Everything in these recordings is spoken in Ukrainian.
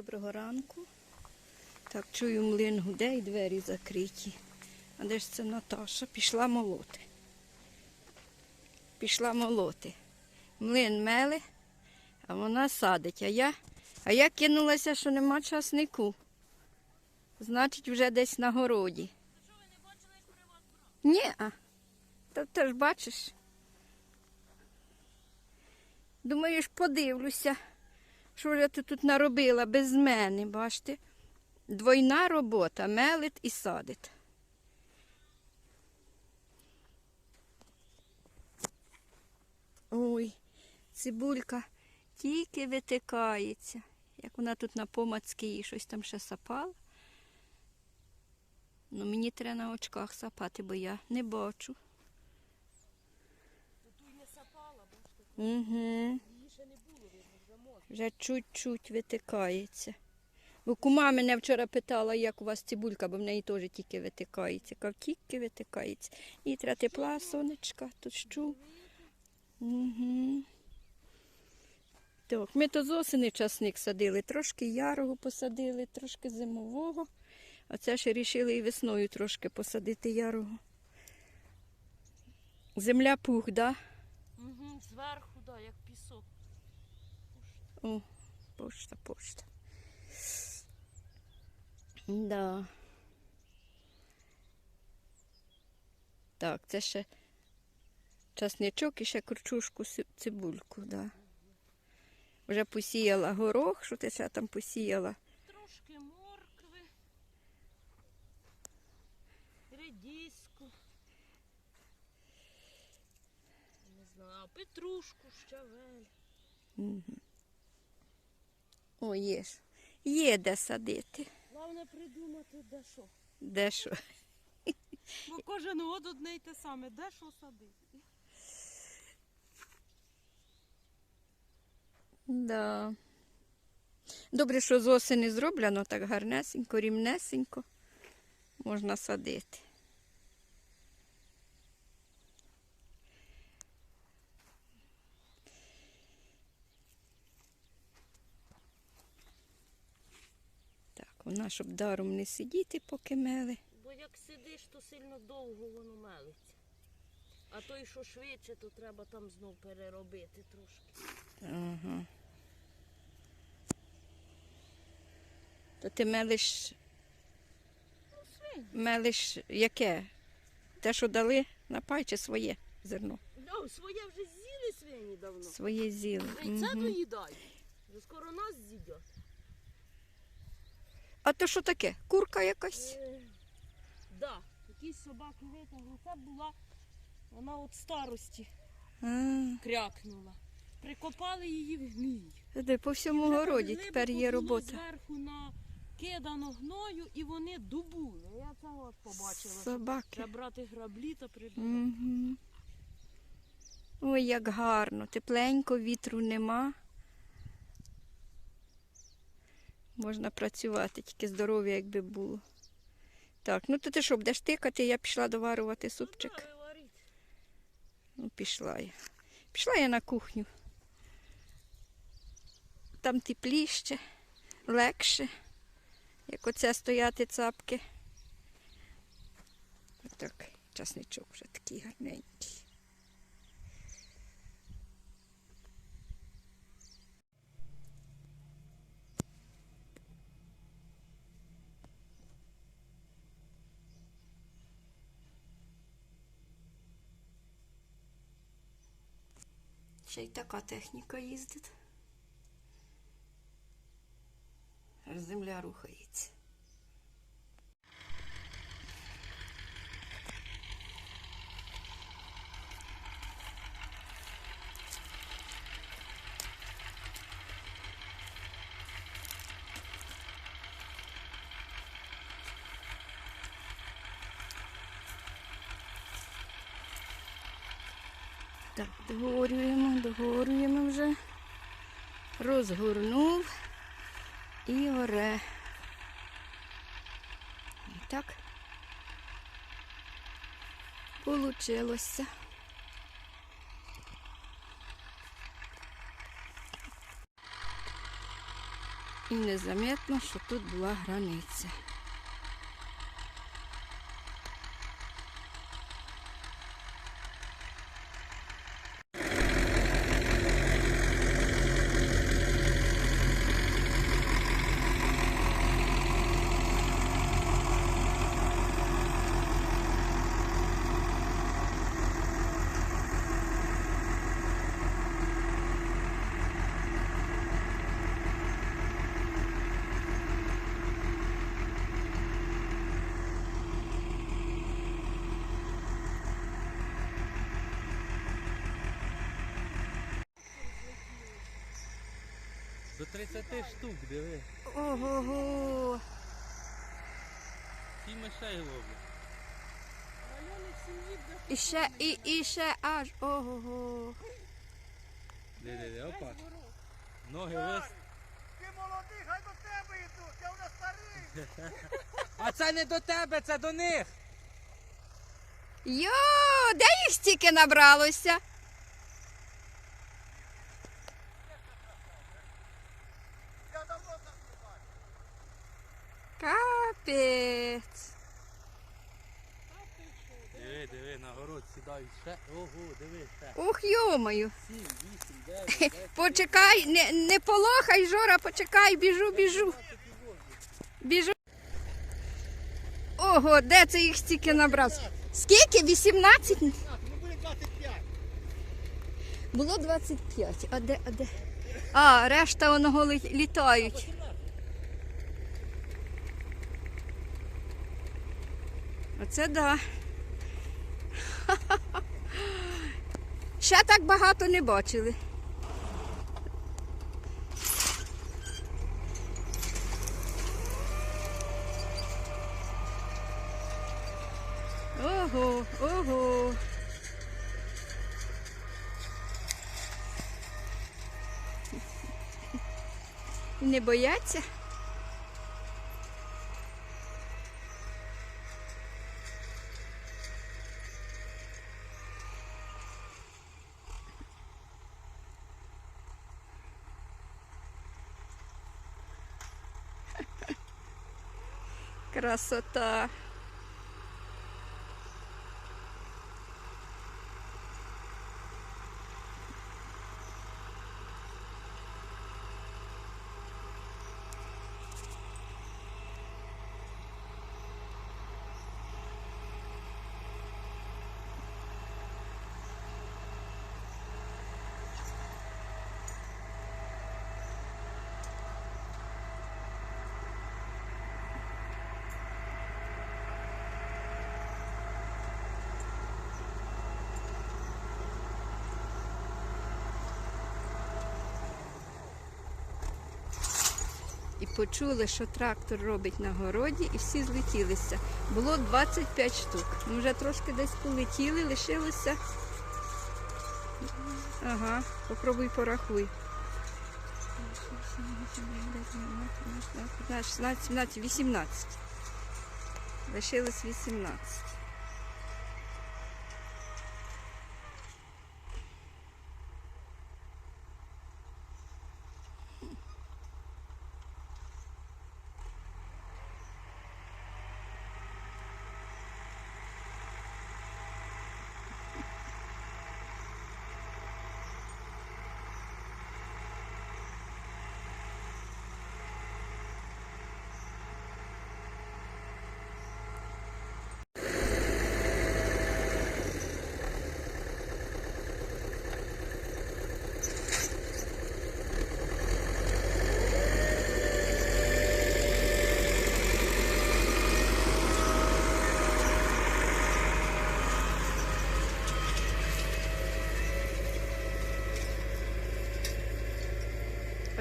доброго ранку. Так, чую, млин гуде і двері закриті. А де ж це Наташа? Пішла молоти. Пішла молоти. Млин меле, а вона садить. А я, а я кинулася, що нема часнику. Значить, вже десь на городі. Ні, а. Та ти ж бачиш. Думаю, подивлюся, що ти тут наробила без мене, бачите? Двойна робота, мелить і садить. Ой, цибулька тільки витикається. Як вона тут на помацьки їй щось там ще сапала. Ну, мені треба на очках сапати, бо я не бачу. Тут не сапала, бачите, Угу. її ще не було видно, вже. Чуть-чуть витикається. Бо кума мене вчора питала, як у вас цибулька, бо в неї теж тільки витикається. Кав тільки витикається. І треба тепла, сонечка, тощу. Угу. Так, ми то з осени часник садили, трошки ярого посадили, трошки зимового. А це ще рішили і весною трошки посадити ярого. Земля пух, так? Да? Угу, зверху. О, почта, почта. Да. Так, це ще часничок і ще курчушку цибульку, да. Вже посіяла горох, що ти ще там посіяла? Трошки моркви, редиску. Не знаю, петрушку, щавель. О, є ж. Є де садити. Головне придумати, де що. Де що? Бо кожен год одне й те саме, де що садити. Да. Добре, що з осені зроблено так гарнесенько, рівнесенько. Можна садити. Так, вона, щоб даром не сидіти, поки мели. Бо як сидиш, то сильно довго воно мелиться. А той, що швидше, то треба там знов переробити трошки. Ага. То ти мелиш, Ну, свинь. мелиш яке? Те, що дали на пай чи своє зерно? Ну, своє вже з'їли свині давно. Своє зіли. Ой, це Мгм. доїдають. Вже скоро нас з'їдять. А то що таке? Курка якась? Е, Да, якісь собаки витягли. Це була вона от старості А, крякнула. Прикопали її в гній. де по всьому городі тепер є було робота. Зверху накидано гною і вони дубули. Я це от побачила. що Собаки. Треба брати граблі та прибирати. Угу. Ой, як гарно. Тепленько, вітру нема. Можна працювати, тільки здоров'я, якби було. Так, ну то ти що, будеш тикати, я пішла доварювати супчик. Ну. Ну, пішла я. Пішла я на кухню. Там тепліше, легше, як оце стояти цапки. Так, часничок вже такий гарненький. Ще й така техніка їздить. Земля рухається. Так, догорюємо, догорюємо вже. Розгорнув і оре. І так. Получилося. І незаметно, що тут була границя. 30 штук, диви. Ого-го! Ті мишей ловлять. І ще, і, і ще аж ого-го. Диви, диви, опа. Ноги вис. Ти молодий, хай до тебе йдуть, я вже старий. А це не до тебе, це до них. Йо, де їх стільки набралося? Я давно так не бачив. Капець. Диви, диви, на город сідають ще. Ого, диви, ще. Ух, йомаю. 7, 8, 9, 10. Почекай, не, не полохай, Жора, почекай, біжу, біжу. Біжу. Ого, де це їх стільки набралося? Скільки? 18? Ну буде 25. Було 25. А де, а де? А, решта лі- літають. Оце да. Ще так багато не бачили. Ого, ого. Не бояться? Красота. І почули, що трактор робить на городі, і всі злетілися. Було 25 штук. Ми вже трошки десь полетіли, лишилося. Ага, попробуй порахуй. 16, 17, 18. Лишилось 18.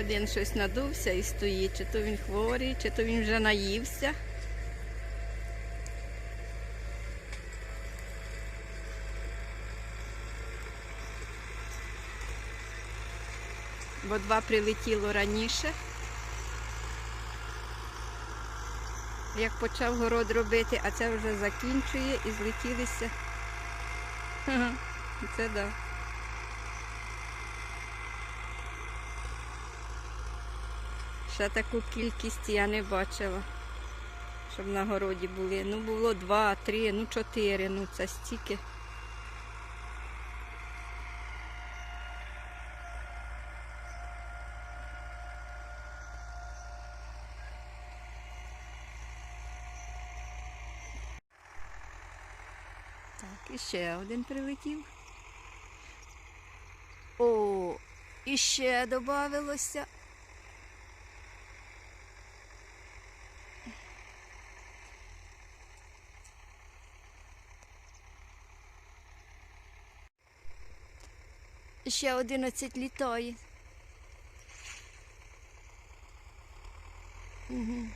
Один щось надувся і стоїть, чи то він хворий, чи то він вже наївся. Бо два прилетіло раніше. Як почав город робити, а це вже закінчує і злетілися. Це да. Ще таку кількість я не бачила, щоб на городі були. Ну, було два, три, ну чотири, ну це стільки. Так, і ще один прилетів. О, і ще додавилося. Ще 11 літає. Угу.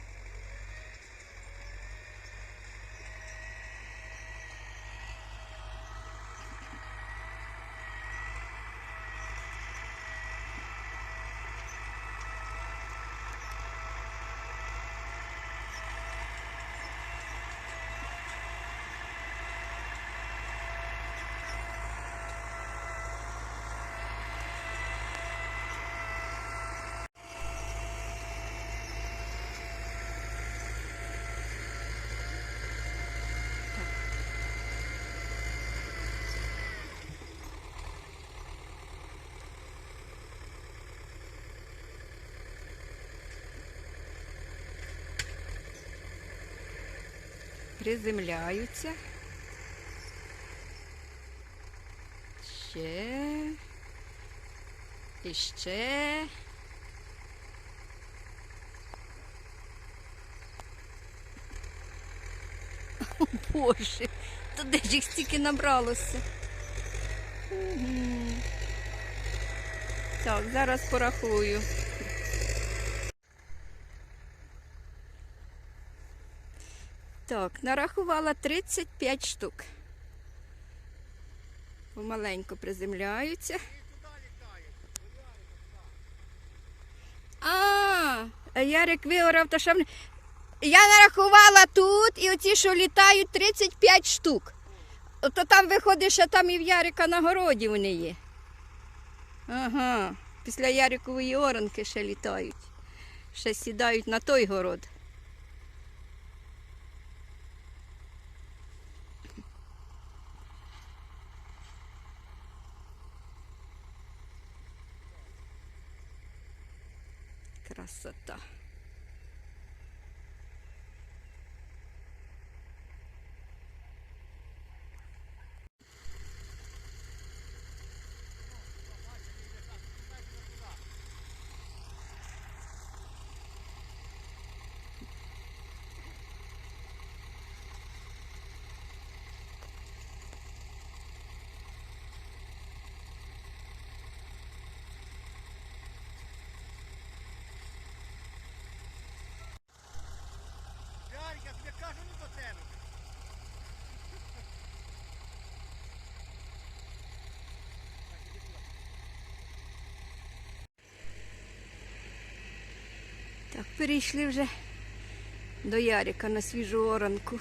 Приземляються. Ще. І ще. О, Боже, то де ж їх стільки набралося? Так, зараз порахую. Так, нарахувала 35 штук. Помаленьку приземляються. А, Ярик виорав, то що Я нарахувала тут і оці, що літають 35 штук. То там виходить, що там і в Ярика на городі вони є. Ага. Після Ярикової оранки ще літають. Ще сідають на той город. Красота. Так, перейшли вже до Ярика на свіжу оранку.